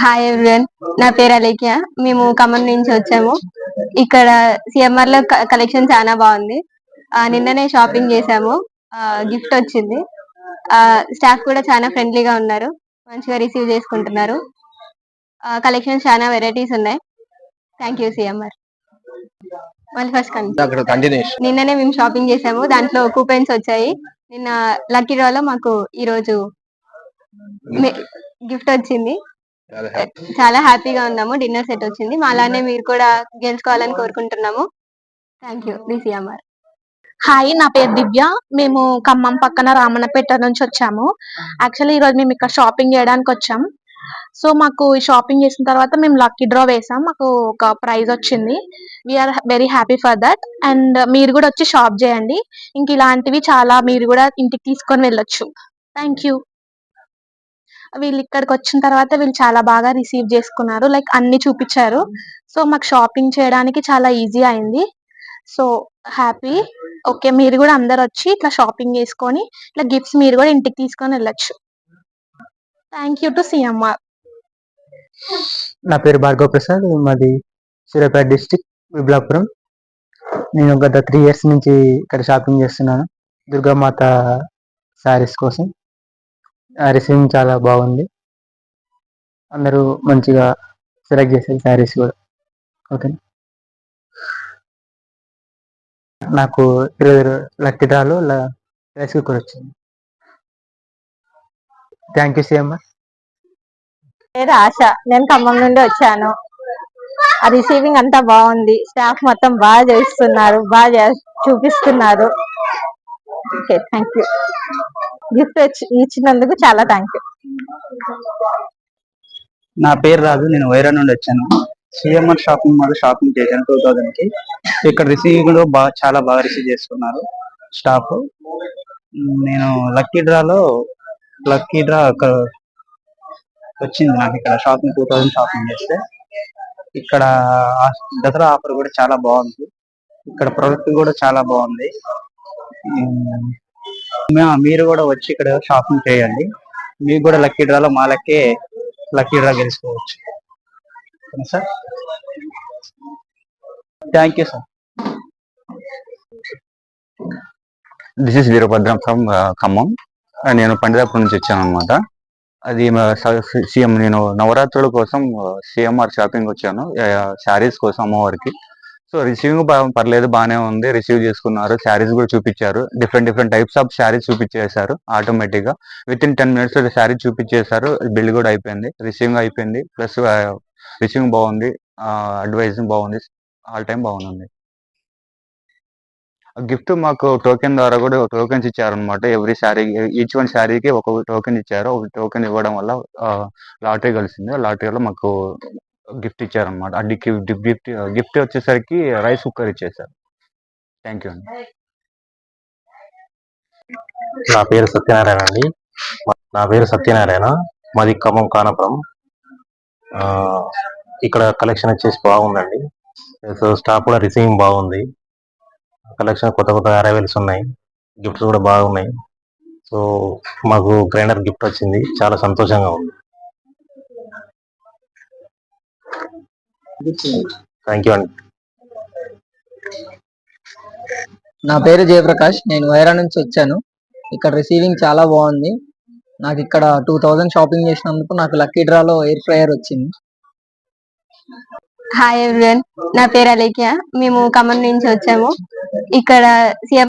Hi everyone నా పేరు అలేఖ్య. మేము ఖమ్మం నుంచి వచ్చాము. ఇక్కడ సిఎంఆర్లో కలెక్షన్ చాలా బాగుంది. నిన్ననే షాపింగ్ చేసాము గిఫ్ట్ వచ్చింది. స్టాఫ్ కూడా చాలా ఫ్రెండ్లీగా ఉన్నారు. మంచిగా రిసీవ్ చేసుకుంటున్నారు. కలెక్షన్ చాలా వెరైటీస్ ఉన్నాయి. థ్యాంక్ యూ సిఎంఆర్ మళ్ళీ ఫస్ట్ నిన్ననే మేము షాపింగ్ చేసాము దాంట్లో కూపెన్స్ వచ్చాయి. నిన్న లక్కీ డ్రాలో మాకు ఈ రోజు గిఫ్ట్ వచ్చింది. చాలా హ్యాపీగా ఉన్నాము. డిన్నర్ సెట్ వచ్చింది. మా అలానే మీరు కూడా గెలుచుకోవాలని కోరుకుంటున్నాము. థ్యాంక్ యూ డిసిఎంఆర్ హాయ్ నా పేరు దివ్య. మేము ఖమ్మం పక్కన రామన్నపేట నుంచి వచ్చాము. యాక్చువల్లీ ఈ రోజు మేము ఇక్కడ షాపింగ్ చేయడానికి వచ్చాం. సో మాకు ఈ షాపింగ్ చేసిన తర్వాత మేము లక్కీ డ్రా వేసాం. మాకు ఒక ప్రైజ్ వచ్చింది. We are very happy for that and మీరు కూడా వచ్చి షాప్ చేయండి. ఇంక ఇలాంటివి చాలా మీరు కూడా ఇంటికి తీసుకొని వెళ్ళొచ్చు. థ్యాంక్ యూ వీళ్ళు ఇక్కడికి వచ్చిన తర్వాత వీళ్ళు చాలా బాగా రిసీవ్ చేసుకున్నారు. లైక్ అన్ని చూపించారు. సో మాకు షాపింగ్ చేయడానికి చాలా ఈజీ అయింది. సో హ్యాపీ ఓకే మీరు కూడా అందరు వచ్చి ఇట్లా షాపింగ్ చేసుకొని ఇట్లా గిఫ్ట్స్ మీరు కూడా ఇంటికి తీసుకొని వెళ్ళొచ్చు. థ్యాంక్ యూ టు సిఎంఆర్ నా పేరు భార్గవ ప్రసాద్ మాది సూర్యాపేట డిస్టిక్ విబ్లాపురం. నేను గత త్రీ ఇయర్స్ నుంచి ఇక్కడ షాపింగ్ చేస్తున్నాను. దుర్గామాత శారీస్ కోసం. రిసీవింగ్ చాలా బాగుంది. అందరూ మంచిగా సెలెక్ట్ చేశారు శారీస్ కూడా. ఓకే నాకు ఇరవై లక్కి డ్రాలు రైస్ కుక్కర్ వచ్చింది. థ్యాంక్ యూ సిఎంఆర్ పేరు ఆశ. నేను ఖమ్మం నుండి వచ్చాను. ఆ రిసీవింగ్ అంతా బాగుంది. స్టాఫ్ మొత్తం బాగా చేస్తున్నారు బాగా చూపిస్తున్నారు. ఓకే థ్యాంక్ యూ గిఫ్ట్ ఇచ్చినందుకు చాలా థ్యాంక్ యూ నా పేరు రాజు నేను వైరా నుండి వచ్చాను. సిఎంఆర్ షాపింగ్ మాల్ షాపింగ్ చేశాను టూ థౌజండ్కి ఇక్కడ రిసీవింగ్లో బాగా చాలా బాగా రిసీవ్ చేసుకున్నారు స్టాఫ్. నేను లక్కీ డ్రాలో లక్కీ డ్రా ఒక వచ్చింది నాకు ఇక్కడ షాపింగ్ టూ థౌజండ్ షాపింగ్ చేస్తే. ఇక్కడ దసరా ఆఫర్ కూడా చాలా బాగుంది. ఇక్కడ ప్రొడక్ట్ కూడా చాలా బాగుంది. మీరు కూడా వచ్చి ఇక్కడ షాపింగ్ చేయండి. మీకు కూడా లక్కీ డ్రాలో మా లక్కే lucky draw గెలుచుకోవచ్చు. Sir? Thank you sir this is Veerabhadram from Khammam నేను పండితాపురం నుంచి వచ్చాను అనమాట అది సీఎం నేను నవరాత్రుల కోసం uh, సిఎంఆర్ షాపింగ్ వచ్చాను. శారీస్ కోసం అమ్మవారికి. సో రిసీవింగ్ పర్లేదు బాగానే ఉంది. రిసీవ్ చేసుకున్నారు. శారీస్ కూడా చూపించారు. Different different types of saris చూపించేశారు ఆటోమేటిక్గా with in ten minutes sari చూపించేశారు. బిల్ కూడా అయిపోయింది. రిసీవింగ్ అయిపోయింది. ప్లస్ రిసీవింగ్ బాగుంది. అడ్వైజింగ్ బాగుంది. ఆల్ టైం బాగుంది. గిఫ్ట్ మాకు టోకెన్ ద్వారా కూడా టోకెన్స్ ఇచ్చారనమాట ఎవ్రీ శారీ ఈచ్ వన్ శారీకి ఒక టోకెన్ ఇచ్చారు. ఒక టోకెన్ ఇవ్వడం వల్ల లాటరీ కలిసింది. లాటరీలో మాకు గిఫ్ట్ ఇచ్చారనమాట అది గిఫ్ట్ గిఫ్ట్ వచ్చేసరికి రైస్ కుక్కర్ ఇచ్చేసారు. థ్యాంక్ యూ అండి. నా పేరు సత్యనారాయణ అండి. నా పేరు సత్యనారాయణ. మాది ఖమ్మం కానపురం. ఆ, ఇక్కడ కలెక్షన్ వచ్చేసి బాగుందండి. సో స్టాఫ్ కూడా రిసీవింగ్ బాగుంది. కలెక్షన్ కొత్త కొత్త అరైవల్స్ ఉన్నాయి. గిఫ్ట్స్ కూడా బాగున్నాయి. సో మాకు గ్రైండర్ గిఫ్ట్ వచ్చింది. చాలా సంతోషంగా ఉంది. థ్యాంక్ యూ అండి నా పేరు జయప్రకాష్ నేను వైరా నుంచి వచ్చాను. ఇక్కడ రిసీవింగ్ చాలా బాగుంది. నాకు ఇక్కడ టూ థౌజండ్ షాపింగ్ చేసినందుకు నాకు లక్కీ డ్రాలో ఎయిర్ ఫ్రైయర్ వచ్చింది. హాయ్ ఎవ్రీవన్ నా పేరు అలేఖ్య. మేము ఖమ్మం నుంచి వచ్చాము. ఇక్కడ సిఎం